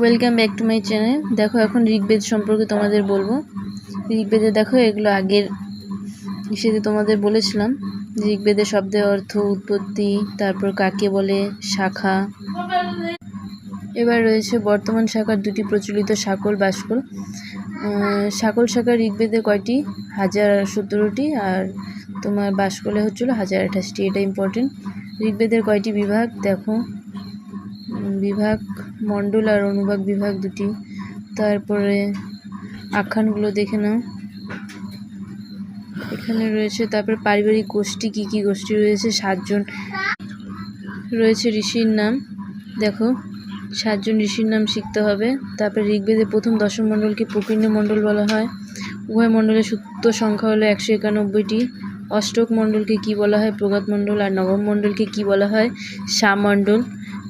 Welcome back to my channel দেখো, এখন ঋগ্বেদ সম্পর্কে তোমাদের বলব। ঋগ্বেদে দেখো, এগুলো আগের ইসেতে তোমাদের বলেছিলাম। যে ঋগ্বেদের শব্দের অর্থ, উৎপত্তি, তারপর কাকে বলে, শাখা। এবার রয়েছে বর্তমান শাখার দুটি প্রচলিত শাকল বাসকল শাকল শাখার ঋগ্বেদে কয়টি? হাজার সতেরোটি, আর তোমার বাসকলে হচ্ছিল হাজার আঠাশটি। এটা ইম্পর্টেন্ট ঋগ্বেদের কয়টি বিভাগ? দেখো বিভাগ মণ্ডল আর অনুভাগ বিভাগ দুটি। তারপরে আখ্যানগুলো দেখে নাও। এখানে রয়েছে, তারপরে পারিবারিক গোষ্ঠী কি কি গোষ্ঠী রয়েছে? সাতজন রয়েছে ঋষির নাম। দেখো, সাতজন ঋষির নাম শিখতে হবে। তারপরে ঋগ্বেদের প্রথম দশম মণ্ডলকে প্রকীর্ণ মণ্ডল বলা হয়। উভয় মণ্ডলের সূত্র সংখ্যা হলো একশো একানব্বইটি। অষ্টক মণ্ডলকে কি বলা হয়? প্রগাত মণ্ডল। আর নবম মণ্ডলকে কি বলা হয়? মণ্ডল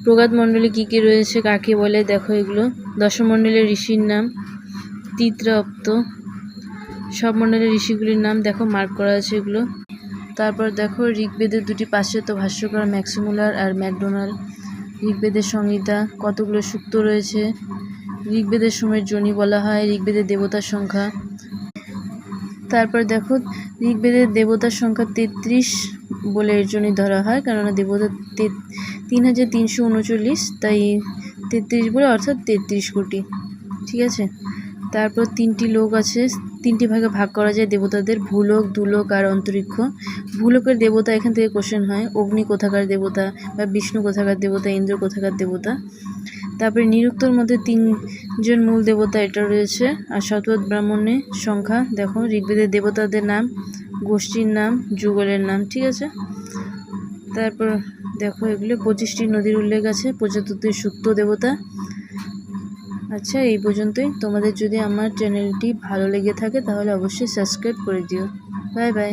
প্রগাত মণ্ডলে কী কী রয়েছে, কাকে বলে, দেখো এগুলো। দশম মণ্ডলের ঋষির নাম, তিত্রাপ্ত। সব মণ্ডলের ঋষিগুলির নাম দেখো মার্ক করা আছে এগুলো। তারপর দেখো, ঋগ্বেদের দুটি পাশ্চাত্য ভাষ্যকার, ম্যাক্সিমুলার আর ম্যাকডোনাল্ড ঋগ্বেদের সংহিতা, কতগুলো সূক্ত রয়েছে? ঋগ্বেদের সময়ের জনি বলা হয়, ঋগ্বেদের দেবতার সংখ্যা। তারপর দেখো, ঋগ্বেদের দেবতার সংখ্যা তেত্রিশ। বলে এর জন্যই ধরা হয়, কেননা দেবতা তিন হাজার তিনশো উনচল্লিশ, তাই তেত্রিশ বলে অর্থাৎ তেত্রিশ কোটি, ঠিক আছে? তারপর তিনটি লোক আছে, তিনটি ভাগে ভাগ করা যায় দেবতাদের, ভূলোক, দুলোক আর অন্তরিক্ষ। ভূলোকের দেবতা এখান থেকে কোশ্চেন হয়, অগ্নি কোথাকার দেবতা বা বিষ্ণু কোথাকার দেবতা, ইন্দ্র কোথাকার দেবতা। তারপরে নিরুক্তর মধ্যে তিনজন মূল দেবতা এটা রয়েছে, আর শতপথ ব্রাহ্মণের সংখ্যা, দেখো, ঋগ্বেদের দেবতাদের নাম গোষ্ঠীর নাম, যুগলের নাম, ঠিক আছে? তারপর দেখো এগুলো পঁচিশটি নদীর উল্লেখ আছে পঁচাত্তরটি সুক্ত দেবতা। আচ্ছা এই পর্যন্তই। তোমাদের যদি আমার চ্যানেলটি ভালো লেগে থাকে, তাহলে অবশ্যই সাবস্ক্রাইব করে দিও। Bye bye